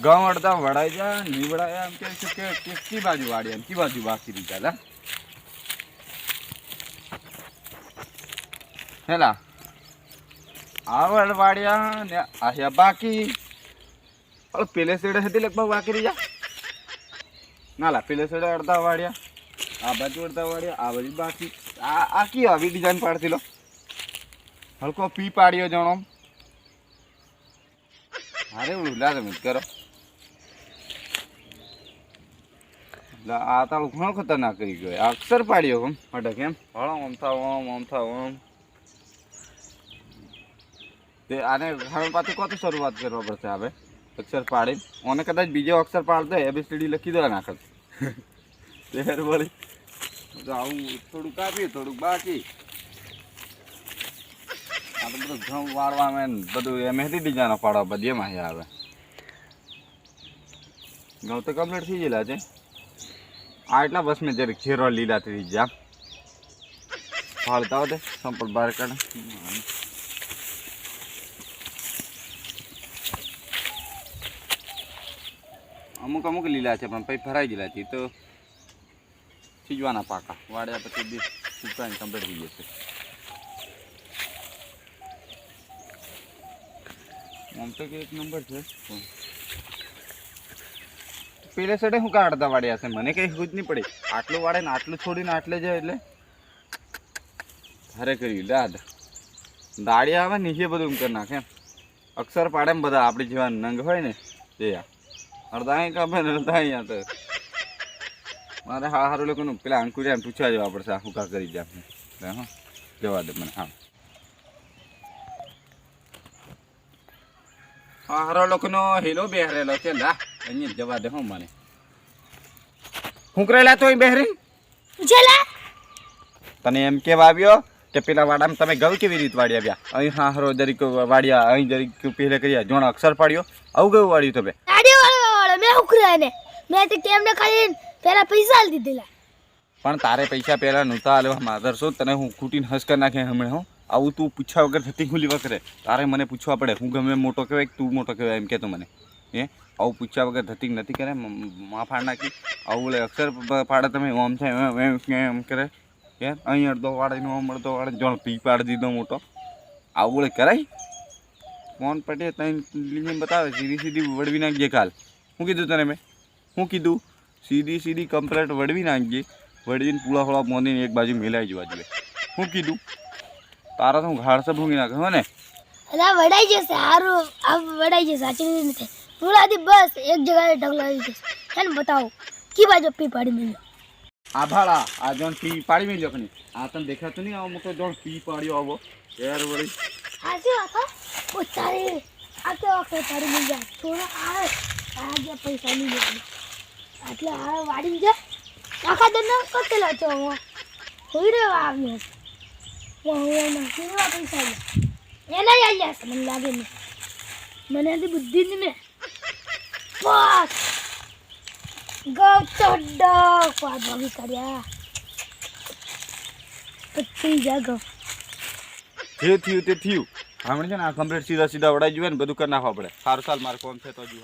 ઘઉં અડધા વડાઈ જા નીવડાયા એમ કે છે કે કે બાજુ વાડી એમ કી બાજુ બાકી દીધા લા. હેલા. આવડ વાડિયા ને આયા બાકી. હવે પેલે સેડે હતી લગભગ બાકી રહી જા ના લા, પેલે સેડે અડધા વાળ્યા, આ બાજુ અડધા વાડિયા આ બાજુ બાકી. આ આ કી આવી ડિઝાઇન પાડતી લો. હલકો પી પાડ્યો જણો અરે ઉલા તમે કરો. લા આ તાળું ઘણો ખતરનાક કરી ગયો. અક્ષર પાડ્યો હમ અટક એમ. હળો ઓમ ઓમ ઓમ થાવ ઓમ. તે આને હવે પાછું કત શરૂઆત કરવા પડશે હવે અક્ષર પાડી. ઓને કદાચ બીજો અક્ષર પાડતો એબીસીડી લખી દો નાખત તેર વળી. આવું થોડુંક કાપી થોડુંક બાકી. આ તો બધું ઘઉં વાળવામાં બધું મહેંદી ડિઝાઇનો પાડવા બધી એમાં આવે. ઘઉં તો કમ્પ્લીટ થઈ ગયેલા છે. આ એટલા બસ મેં જયારે ઘેરો લીલા થઈ ગયા ફાળતા હોતે સંપલ બહાર કાઢે. અમુક અમુક લીલા છે, પણ પછી ફરાઈ ગયેલા છે. તો સીજવાના પાકા. વાળ્યા પછી બી સુકાઈને કમ્પ્લીટ થઈ જશે આમ તો કે એક નંબર છે. પેલે સડે શું કાઢતા વાળ્યા છે? મને કઈ ખુદ નહીં પડી. આટલું વાળે ને આટલું છોડીને આટલે જાય એટલે? હારે કર્યું દાદ. દાડી આવે નીચે બધું કરી નાખે એમ. અક્ષર પાડે એમ બધા આપણી જેવા નંગ હોય ને. તે અડધા અહીં કાપે ને અડધા અહીંયા તો. મારે હા સારું લોકોનું પેલા અંકુરિયાને પૂછવા જવા પડશે શું કા કરી જાય હા, જવા દે મને, હા. હા, હારો લોકોનો હેલો બેહરેલો છે, લા. અહીંયા જવા દે હો મને હું કરેલા બહેરી? જેલા તને એમ કેવા આવ્યો કે પેલા વાડામાં તમે ગવ કેવી રીત વાડી આવ્યા? અહીં હા હારો જરીક વાડ્યા અહીં જરીક પહેલે કર્યા. જોણ અક્ષર પાડ્યો. આવું ગયું વાડ્યું તમે? ગાડી વાળો વાળો મેં ઉખર્યા ને મેં તો કેમને ખાલી પેલા પૈસા આલી દીધેલા. પણ તારે પૈસા પહેલા નહોતા આલવા માધર શું તને હું ખૂટીને હસ કરી નાખે હમણાં હું. આવું તું પૂછ્યા વગર થતી ખુલી વખરે. તારે મને પૂછવા પડે હું ગમે મોટો કહેવાય તું મોટો કહેવાય એમ કહેતો મને. હે? આવું પૂછ્યા વગર થતી નથી કરે, માં ફાડ નાખી. આવું બોલે, અક્ષર ફાડે તમે ઓમ છે એમ એમ કરે. કે અહીં અડધો વાળીને ઓમ અડધો વાળે જોણ પી પાડી દીધો મોટો. આવું કરાય? ફોન પટે તઈ લીને બતાવે, સીધી સીધી વળવી નાખજે કાલ શું કીધું તને મેં? શું કીધું, સીધી સીધી કમ્પ્લેટ વળવી નાખજે. વળવીને પૂળા ફોળા મોંધીને એક બાજુ મેલાઈ જવા જોઈએ શું કીધું, તારા તો હું ઘાડસે ભૂંગી નાખે, હો ને? આ વડાઈ જશે સારું આ વડાઈ જશે, સાચી નથી. થોડાથી બસ એક જગ્યાએ ઢગલાવી છે જશે હે ને બતાવો કી બાજુ પી પાડી મળ્યો આભાળા આ જોન પી પાડી મેલ્યો કની આ તને દેખાતું નહીં આવો મોટો જોન પી પાડ્યો આવો. યાર વળી. આ શું આખો ઓ તારી આ તો આખે પાડી મિલ જાય થોડા આ આ જે પૈસા લઈ લેવાના. એટલે આ વાડી જા આખા દન કટેલા છો હું? હોઈ રહ્યો આવ્યો. હું હું એના કેવા પૈસા એના જ આવી મને લાગે ને મને બુદ્ધિ નહીં. ને Go to dog! Wah, bagus કર્યા પતી જા ગૌ જે થયું તે થયું. હમણાં છે ને આ કમ્પ્લીટ સીધા સીધા વડાઈ જોઈએ ને બધું કરી નાખવા પડે. સારું સાલ મારે કોમ છે તો હજુ